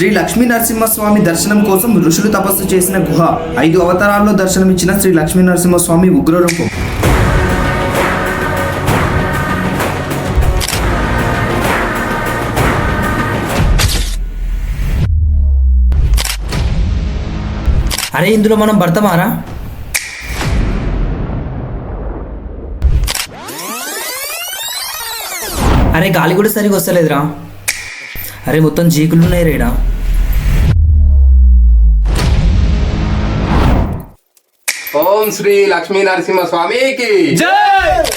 శ్రీ లక్ష్మీ నరసింహస్వామి దర్శనం కోసం ఋషులు తపస్సు చేసిన గుహ. ఐదు అవతారాల్లో దర్శనమిచ్చిన శ్రీ లక్ష్మీ నరసింహస్వామి ఉగ్రరూపం. అరే ఇందులో మనం భర్తమారా? అరే గాలి కూడా సరిగా వస్తలేదురా. అరే మొత్తం జీకులు ఉన్నాయి రేడా ఓం శ్రీ లక్ష్మీ నరసింహ స్వామికి.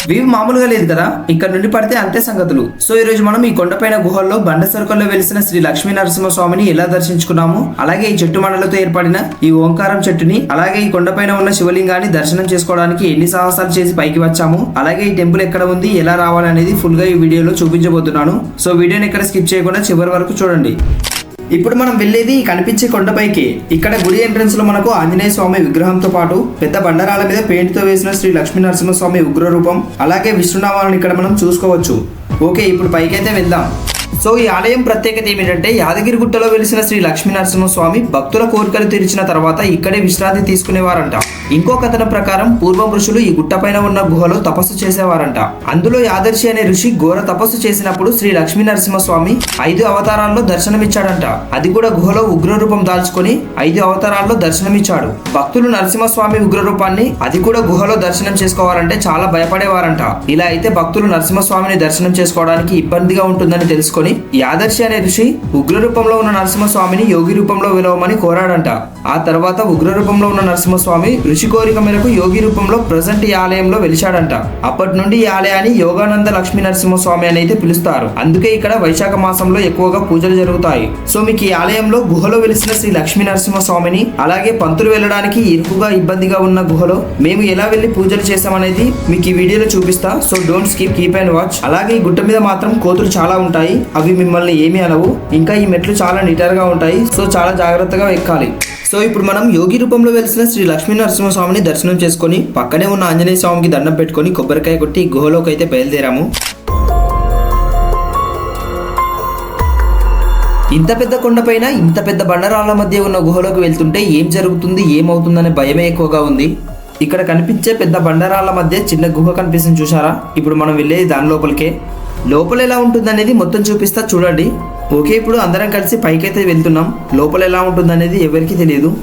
వీవి మామూలుగా లేదు కదా? ఇక్కడ నుండి పడితే అంతే సంగతులు. సో ఈ రోజు మనం ఈ కొండపైన గుహల్లో బండ సరుకుల్లో వెలిసిన శ్రీ లక్ష్మీ నరసింహ స్వామిని ఎలా దర్శించుకున్నాము? అలాగే ఈ చెట్టు మండలతో ఏర్పడిన ఈ ఓంకారం చెట్టుని అలాగే ఈ కొండపైన ఉన్న శివలింగాన్ని దర్శనం చేసుకోవడానికి ఎన్ని సాహసాలు చేసి పైకి వచ్చాము? అలాగే ఈ టెంపుల్ ఎక్కడ ఉంది ఎలా రావాలనేది ఫుల్గా ఈ వీడియోలో చూపించబోతున్నాను. సో వీడియోని ఎక్కడ స్కిప్ చేయకుండా చివరి వరకు చూడండి. ఇప్పుడు మనం వెళ్ళేది కనిపించే కొండపైకి. ఇక్కడ గుడి ఎంట్రన్స్లో మనకు ఆంజనేయ స్వామి విగ్రహంతో పాటు పెద్ద బండరాల మీద పెయింట్తో వేసిన శ్రీ లక్ష్మీ నరసింహస్వామి ఉగ్ర రూపం అలాగే విష్ణునామాలను ఇక్కడ మనం చూసుకోవచ్చు. ఓకే ఇప్పుడు పైకైతే వెళ్దాం. సో ఈ ఆలయం ప్రత్యేకత ఏమిటంటే యాదగిరి గుట్టలో వెలిసిన శ్రీ లక్ష్మీ నరసింహస్వామి భక్తుల కోరికలు తీర్చిన తర్వాత ఇక్కడే విశ్రాంతి తీసుకునేవారంట. ఇంకో కథన ప్రకారం పూర్వం ఋషులు ఈ గుట్టపైన ఉన్న గుహలో తపస్సు చేసేవారంట. అందులో యాదర్శి అనే ఋషి ఘోర తపస్సు చేసినప్పుడు శ్రీ లక్ష్మీ నరసింహస్వామి ఐదు అవతారాల్లో దర్శనమిచ్చాడంట. అది కూడా గుహలో ఉగ్ర రూపం దాల్చుకొని ఐదు అవతారాల్లో దర్శనమిచ్చాడు. భక్తులు నరసింహస్వామి ఉగ్ర రూపాన్ని అది కూడా గుహలో దర్శనం చేసుకోవాలంటే చాలా భయపడేవారంట. ఇలా అయితే భక్తులు నరసింహస్వామిని దర్శనం చేసుకోవడానికి ఇబ్బందిగా ఉంటుందని తెలుసుకొని యాదర్శి అనే ఋషి ఉగ్ర రూపంలో ఉన్న నరసింహస్వామిని యోగి రూపంలో విలవమని కోరాడంట. ఆ తర్వాత ఉగ్ర రూపంలో ఉన్న నరసింహస్వామి ఋషి కోరిక మేరకు యోగి రూపంలో ప్రజెంట్ ఈ ఆలయంలో వెలిశాడంట. అప్పటి నుండి ఈ ఆలయాన్ని యోగానంద లక్ష్మీ నరసింహస్వామి అని అయితే పిలుస్తారు. అందుకే ఇక్కడ వైశాఖ మాసంలో ఎక్కువగా పూజలు జరుగుతాయి. సో మీకు ఈ ఆలయంలో గుహలో వెలిసిన శ్రీ లక్ష్మీ నరసింహస్వామిని అలాగే పంతులు వెళ్ళడానికి ఇరుకుగా ఇబ్బందిగా ఉన్న గుహలో మేము ఎలా వెళ్ళి పూజలు చేసామనేది మీకు ఈ వీడియోలో చూపిస్తా. So don't skip keep and watch. అలాగే ఈ గుట్ట మీద మాత్రం కోతులు చాలా ఉంటాయి. అవి మిమ్మల్ని ఏమీ అనవు. ఇంకా ఈ మెట్లు చాలా నిటారుగా ఉంటాయి. సో చాలా జాగ్రత్తగా ఎక్కాలి. సో ఇప్పుడు మనం యోగి రూపంలో వెలిసిన శ్రీ లక్ష్మీ నరసింహస్వామిని దర్శనం చేసుకొని పక్కనే ఉన్న ఆంజనేయ స్వామికి దండం పెట్టుకొని కొబ్బరికాయ కొట్టి గుహలోకి అయితే బయలుదేరాము. ఇంత పెద్ద కొండపైన ఇంత పెద్ద బండరాళ్ళ మధ్య ఉన్న గుహలోకి వెళ్తుంటే ఏం జరుగుతుంది ఏమవుతుందనే భయమే ఎక్కువగా ఉంది. ఇక్కడ కనిపించే పెద్ద బండరాళ్ళ మధ్య చిన్న గుహ కనిపిస్తుంది చూసారా ఇప్పుడు మనం వెళ్ళేది దాని లోపలికే. లోపల ఎలా ఉంటుందనేది మొత్తం చూపిస్తా చూడండి. ఓకే ఇప్పుడు అందరం కలిసి పైకైతే వెళ్తున్నాం. లోపల ఎలా ఉంటుందనేది ఎవరికీ తెలియదు.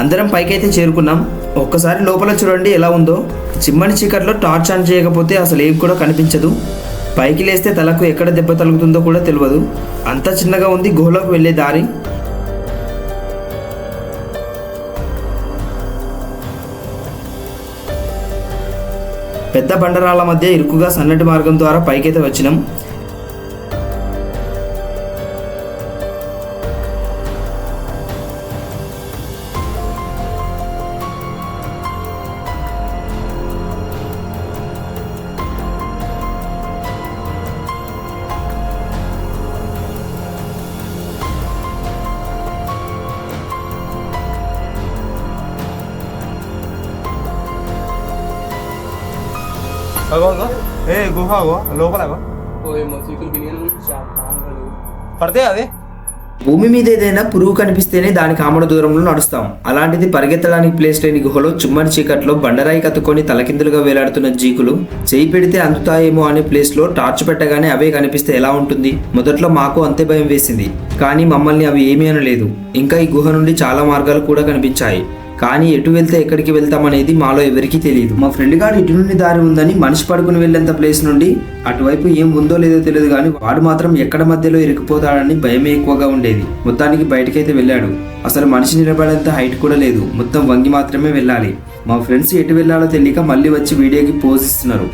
అందరం పైకైతే చేరుకున్నాం. ఒక్కసారి లోపల చూడండి ఎలా ఉందో. చిమ్మని చీకట్లో టార్చ్ ఆన్ చేయకపోతే అసలు ఏం కూడా కనిపించదు. పైకి లేస్తే తలకు ఎక్కడ దెబ్బ తలుగుతుందో కూడా తెలియదు అంత చిన్నగా ఉంది గుహలోకి వెళ్ళే దారి. పెద్ద బండరాల మధ్య ఇరుకుగా సన్నటి మార్గం ద్వారా పైకైతే వచ్చినాం. ఏ గుహ అగో లోపల పడితే అది భూమి మీద ఏదైనా పురుగు కనిపిస్తేనే దానికి ఆమడ దూరంలో నడుస్తాం. అలాంటిది పరిగెత్తడానికి ప్లేస్ లేని గుహలో చుమ్మని చీకట్లో బండరాయి కత్తుకొని తలకిందులుగా వేలాడుతున్న జీకులు చేయి పెడితే అందుతాయేమో అనే ప్లేస్లో టార్చ్ పెట్టగానే అవే కనిపిస్తే ఎలా ఉంటుంది? మొదట్లో మాకు అంతే భయం వేసింది. కానీ మమ్మల్ని అవి ఏమీ అనలేదు. ఇంకా ఈ గుహ నుండి చాలా మార్గాలు కూడా కనిపించాయి. కానీ ఎటు వెళ్తే ఎక్కడికి వెళ్తామనేది మాలో ఎవరికీ తెలియదు. మా ఫ్రెండ్ గారు ఇటు నుండి దారి ఉందని మనిషి పడుకుని వెళ్ళేంత ప్లేస్ నుండి అటువైపు ఏం ఉందో లేదో తెలియదు కానీ వాడు మాత్రం ఎక్కడ మధ్యలో ఇరుక్కుపోతాడని భయమే ఎక్కువగా ఉండేది. మొత్తానికి బయటకైతే వెళ్ళాడు. అసలు మనిషి నిలబడేంత హైట్ కూడా లేదు. మొత్తం వంగి మాత్రమే వెళ్ళాలి. మా ఫ్రెండ్స్ ఎటు వెళ్ళాలో తెలియక మళ్ళీ వచ్చి వీడియోకి పోజ్ ఇస్తున్నారు.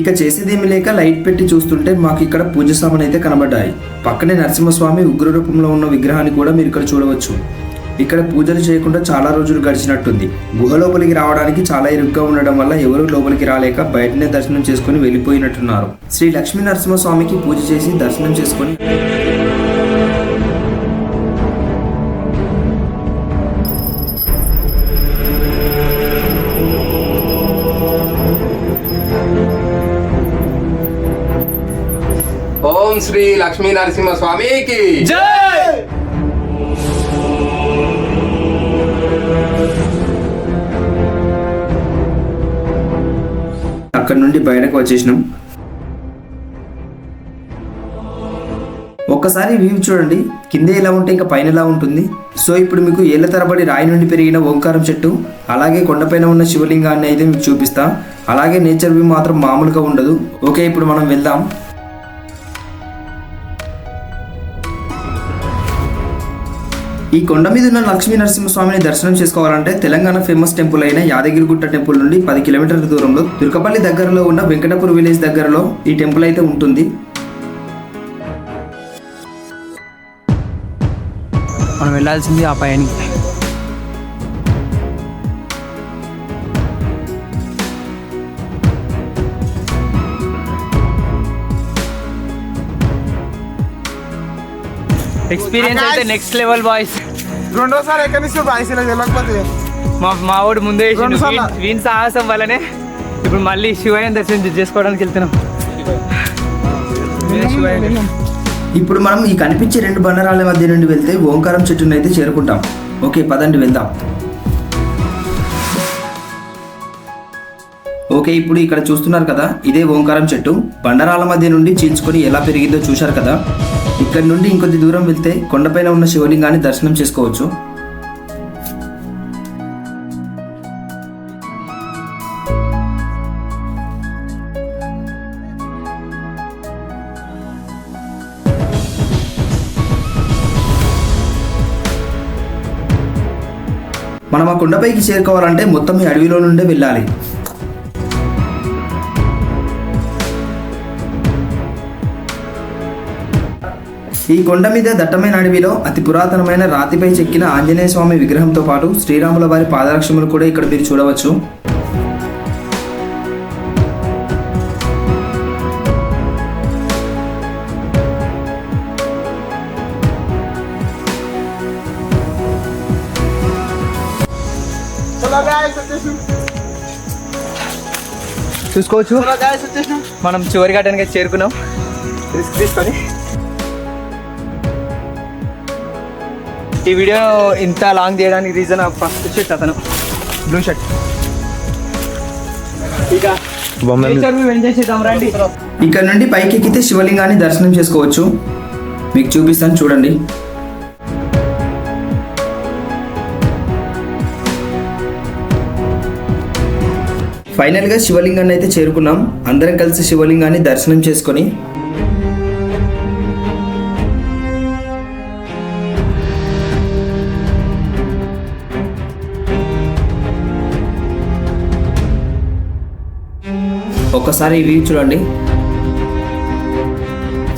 ఇక చేసేదేమీ లేక లైట్ పెట్టి చూస్తుంటే మాకు ఇక్కడ పూజ సామాన్ అయితే కనబడ్డాయి. పక్కనే నరసింహస్వామి ఉగ్ర రూపంలో ఉన్న విగ్రహాన్ని కూడా మీరు ఇక్కడ చూడవచ్చు. ఇక్కడ పూజలు చేయకుండా చాలా రోజులు గడిచినట్టుంది. గుహ లోపలికి రావడానికి చాలా ఇరుగ్గా ఉండడం వల్ల ఎవరూ లోపలికి రాలేక బయటనే దర్శనం చేసుకుని వెళ్ళిపోయినట్టున్నారు. శ్రీ లక్ష్మీ నరసింహస్వామికి పూజ చేసి దర్శనం చేసుకొని ఓం శ్రీ లక్ష్మీ నరసింహ స్వామికి అక్కడ నుండి బయటకు వచ్చేసినాం. ఒక్కసారి వ్యూ చూడండి. కింద ఎలా ఉంటే ఇంకా పైన ఎలా ఉంటుంది. సో ఇప్పుడు మీకు ఏళ్ళ తరబడి రాయి నుండి పెరిగిన ఓంకారం చెట్టు అలాగే కొండపైన ఉన్న శివలింగాన్ని అయితే మీకు చూపిస్తా. అలాగే నేచర్ వ్యూ మాత్రం మామూలుగా ఉండదు. ఓకే ఇప్పుడు మనం వెళ్దాం. ఈ కొండ మీద ఉన్న లక్ష్మీ నరసింహస్వామిని దర్శనం చేసుకోవాలంటే తెలంగాణ ఫేమస్ టెంపుల్ అయిన యాదగిరిగుట్ట టెంపుల్ నుండి పది కిలోమీటర్ల దూరంలో తిరుకపల్లి దగ్గరలో ఉన్న వెంకటపూర్ విలేజ్ దగ్గరలో ఈ టెంపుల్ అయితే ఉంటుంది. మనం వెళ్ళాల్సింది ఆ పైన. ఎక్స్పీరియన్స్ అయితే నెక్స్ట్ లెవెల్ బాయ్స్ రెండోసారి ఎక్కడి నుంచి వెళ్ళకపోతే మా మా వాడు ముందే వేసిండు. వీన్- సాహసం వల్లనే ఇప్పుడు మళ్ళీ శివయ్య దర్శనం చేసుకోవడానికి వెళ్తున్నాం. ఇప్పుడు మనం ఈ కనిపించే రెండు బండరాల మధ్య నుండి వెళ్తే ఓంకారం చెట్టును అయితే చేరుకుంటాం. ఓకే పదండి వెళ్దాం. ఓకే ఇప్పుడు ఇక్కడ చూస్తున్నారు కదా ఇదే ఓంకారం చెట్టు. బండరాల మధ్య నుండి చీల్చుకొని ఎలా పెరిగిందో చూశారు కదా? ఇక్కడ నుండి ఇంకొద్ది దూరం వెళ్తే కొండపైన ఉన్న శివలింగాన్ని దర్శనం చేసుకోవచ్చు. మనం ఆ కొండపైకి చేరుకోవాలంటే మొత్తం ఈ అడవిలో నుండే వెళ్ళాలి. ఈ కొండ మీద దట్టమైన అడవిలో అతి పురాతనమైన రాతిపై చెక్కిన ఆంజనేయ స్వామి విగ్రహంతో పాటు శ్రీరాముల వారి పాదరక్షములు కూడా ఇక్కడ మీరు చూడవచ్చు. చూసుకోవచ్చు. మనం చివరి ఘటానికి చేరుకున్నాం. తీసుకొని ఈ వీడియో ఇంత లాంగ్ చేయడానికి రీజన్ ఫస్ట్ షర్ట్ అతను. బ్లూ షర్ట్ ఇక ఎంజాయ్ చేద్దాం రండి. ఇక్కడ నుండి పైకి ఎక్కితే శివలింగాన్ని దర్శనం చేసుకోవచ్చు. మీకు చూపిస్తాను చూడండి. ఫైనల్గా శివలింగాన్ని అయితే చేరుకున్నాం. అందరం కలిసి శివలింగాన్ని దర్శనం చేసుకొని ఒక్కసారి ఈ వ్యూ చూడండి.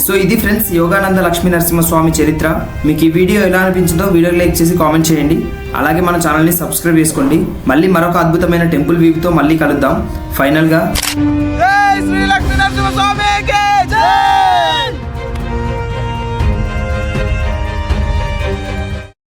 సో ఇది ఫ్రెండ్స్ యోగానంద లక్ష్మీ నరసింహస్వామి చరిత్ర. మీకు ఈ వీడియో ఎలా అనిపించిందో వీడియో లైక్ చేసి కామెంట్ చేయండి. అలాగే మన ఛానల్ని సబ్స్క్రైబ్ చేసుకోండి. మళ్ళీ మరొక అద్భుతమైన టెంపుల్ వ్యూతో మళ్ళీ కలుద్దాం. ఫైనల్గా శ్రీ లక్ష్మీ నరసింహస్వామికి జై!